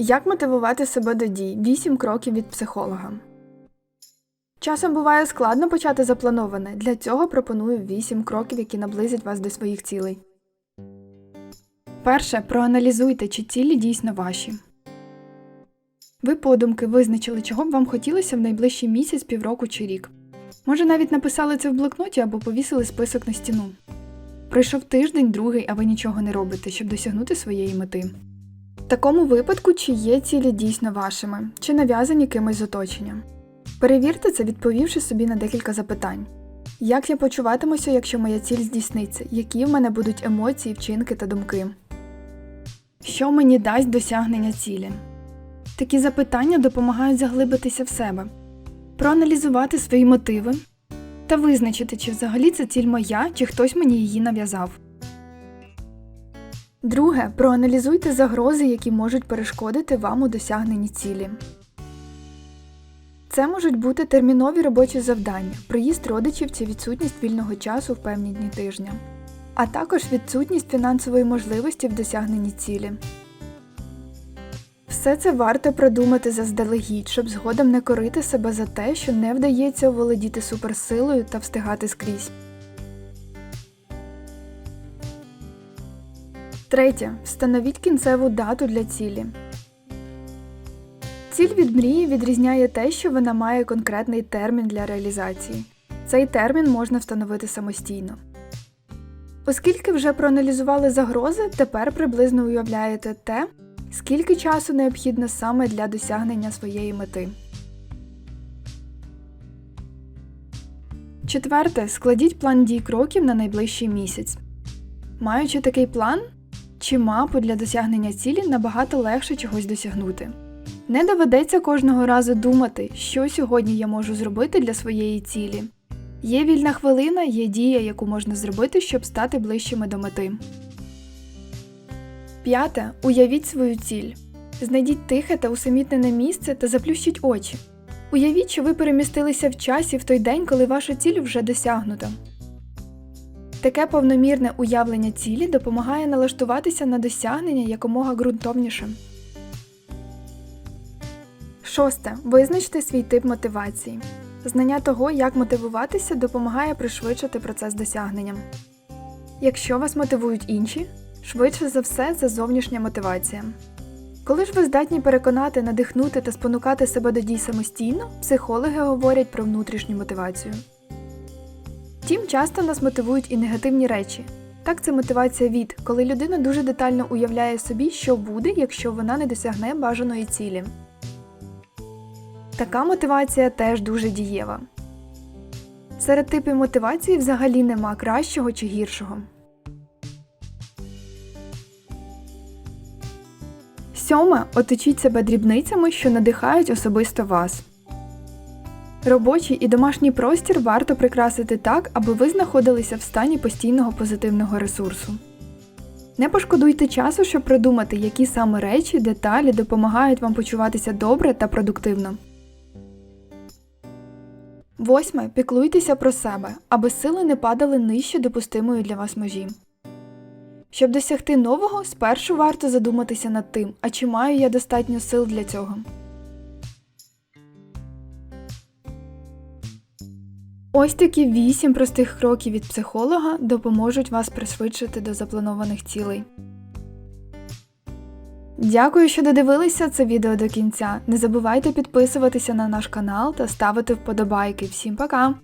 Як мотивувати себе до дій? 8 кроків від психолога. Часом буває складно почати заплановане. Для цього пропоную 8 кроків, які наблизять вас до своїх цілей. Перше. Проаналізуйте, чи цілі дійсно ваші. Ви подумки визначили, чого б вам хотілося в найближчий місяць, півроку чи рік. Може, навіть написали це в блокноті або повісили список на стіну. Пройшов тиждень, другий, а ви нічого не робите, щоб досягнути своєї мети. В такому випадку, чи є цілі дійсно вашими, чи нав'язані кимось з оточення. Перевірте це, відповівши собі на декілька запитань. Як я почуватимуся, якщо моя ціль здійсниться? Які в мене будуть емоції, вчинки та думки? Що мені дасть досягнення цілі? Такі запитання допомагають заглибитися в себе, проаналізувати свої мотиви та визначити, чи взагалі ця ціль моя, чи хтось мені її нав'язав. Друге, проаналізуйте загрози, які можуть перешкодити вам у досягненні цілі. Це можуть бути термінові робочі завдання, приїзд родичів чи відсутність вільного часу в певні дні тижня, а також відсутність фінансової можливості в досягненні цілі. Все це варто продумати заздалегідь, щоб згодом не корити себе за те, що не вдається оволодіти суперсилою та встигати скрізь. Третє. Встановіть кінцеву дату для цілі. Ціль від мрії відрізняє те, що вона має конкретний термін для реалізації. Цей термін можна встановити самостійно. Оскільки вже проаналізували загрози, тепер приблизно уявляєте те, скільки часу необхідно саме для досягнення своєї мети. Четверте. Складіть план дій кроків на найближчий місяць. Маючи такий план чи мапу для досягнення цілі, набагато легше чогось досягнути. Не доведеться кожного разу думати, що сьогодні я можу зробити для своєї цілі. Є вільна хвилина, є дія, яку можна зробити, щоб стати ближчими до мети. П'яте. Уявіть свою ціль. Знайдіть тихе та усамітнене місце та заплющіть очі. Уявіть, що ви перемістилися в часі в той день, коли ваша ціль вже досягнута. Таке повномірне уявлення цілі допомагає налаштуватися на досягнення якомога ґрунтовніше. Шосте. Визначте свій тип мотивації. Знання того, як мотивуватися, допомагає пришвидшити процес досягнення. Якщо вас мотивують інші, швидше за все це зовнішня мотивація. Коли ж ви здатні переконати, надихнути та спонукати себе до дій самостійно, психологи говорять про внутрішню мотивацію. Втім, часто нас мотивують і негативні речі. Так, це мотивація від, коли людина дуже детально уявляє собі, що буде, якщо вона не досягне бажаної цілі. Така мотивація теж дуже дієва. Серед типів мотивації взагалі нема кращого чи гіршого. Сьоме. Оточіть себе дрібницями, що надихають особисто вас. Робочий і домашній простір варто прикрасити так, аби ви знаходилися в стані постійного позитивного ресурсу. Не пошкодуйте часу, щоб придумати, які саме речі, деталі допомагають вам почуватися добре та продуктивно. Восьме. Піклуйтеся про себе, аби сили не падали нижче допустимої для вас межі. Щоб досягти нового, спершу варто задуматися над тим, а чи маю я достатньо сил для цього. Ось такі 8 простих кроків від психолога допоможуть вас пришвидшити до запланованих цілей. Дякую, що додивилися це відео до кінця. Не забувайте підписуватися на наш канал та ставити вподобайки. Всім пока!